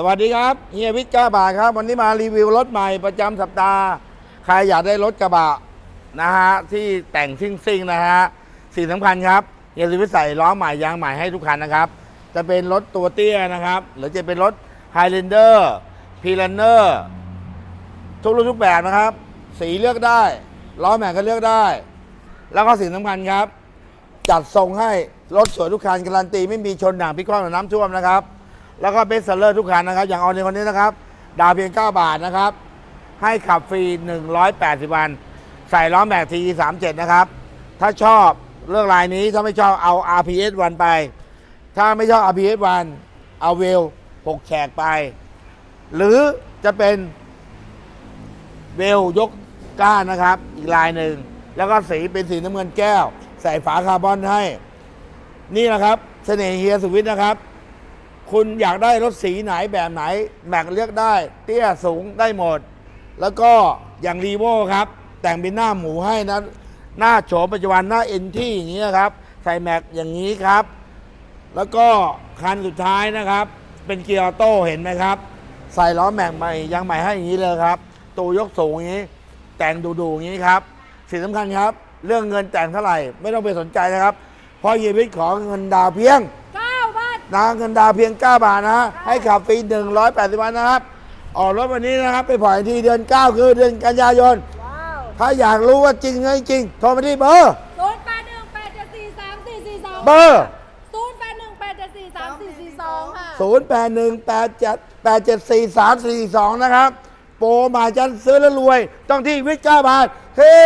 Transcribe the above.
สวัสดีครับเฮียวิทย์ก้าบาครับ วันนี้มารีวิวรถใหม่ประจำสัปดาห์ ใครอยากได้รถกระบะนะฮะที่แต่งซิ่งซิ่งๆนะฮะสิ่งสำคัญครับเฮียวิทย์ใส่ล้อใหม่ยางใหม่ให้ทุกคันนะครับ จะเป็นรถตัวเตี้ยนะครับ หรือจะเป็นรถไฮ g ลนเดอร์พีลันเนอร์ทุกรุ่นทุกแบบนะครับ สีเลือกได้ล้อแม็กก็เลือกได้ แล้วก็สิ่งสำคัญครับ จัดทรงให้รถสวยทุกคันการันตีไม่มีชนหนังพิกคว่ำหรือน้ำท่วมนะครับ แล้วก็เบสเซอร์ทุกคันนะครับ อย่างออนิคนนี้นะครับ ดาวเพียง 9 บาทนะครับ ให้ขับฟรี 180 วัน ใส่ล้อแม็กที37 นะครับ ถ้าชอบเรื่องลายนี้ถ้าไม่ชอบเอา RPS 1ไป ถ้าไม่ชอบ RPS 1เอาเวล 6 แฉกไป หรือจะเป็นเวลยกก้านนะครับ อีกลายหนึ่ง แล้วก็สีเป็นสีน้ำเงินแก้ว ใส่ฝาคาร์บอนให้ นี่นะครับเสน่ห์เฮียสุวิทย์นะครับ คุณอยากได้รถสีไหนแบบไหนแม็กเลือกได้ เตี้ยสูงได้หมด แล้วก็อย่างรีโวครับ แต่งเป็นหน้าหมูให้นะหน้าโฉมปัจจุบันหน้าเอ็นที่อย่างนี้นะครับ ใส่แม็กอย่างนี้ครับ แล้วก็คันสุดท้ายนะครับ เป็นเกียร์ออโต้เห็นไหมครับ ใส่ล้อแม็กใหม่ยางใหม่ให้อย่างนี้เลยครับตัวยกสูงอย่างนี้ แต่งดูๆอย่างนี้ครับสิ่งสำคัญครับ เรื่องเงินแต่งเท่าไหร่ ไม่ต้องไปสนใจนะครับเพราะเยวิทขอเงินดาวเพียง นะเงินดาวเพียง 9 บาทนะฮะให้ขับฟรี 180 วันนะครับ ออกรถวันนี้นะครับ ไปผ่อนทีเดือน 9 คือเดือนกันยายน ว้าวถ้าอยากรู้ว่าจริงหรือไม่จริง โทรมาที่เบอร์ ศูนย์แปดหนึ่งแปดเจ็ดสี่สามสี่สี่สองเบอร์ ศูนย์แปดหนึ่งแปดเจ็ดสี่สามสี่สี่สองค่ะ 0818787442นะครับ โปรมาจันซื้อแล้วรวย ต้องที่วิทย์ก้าบาทเฮ้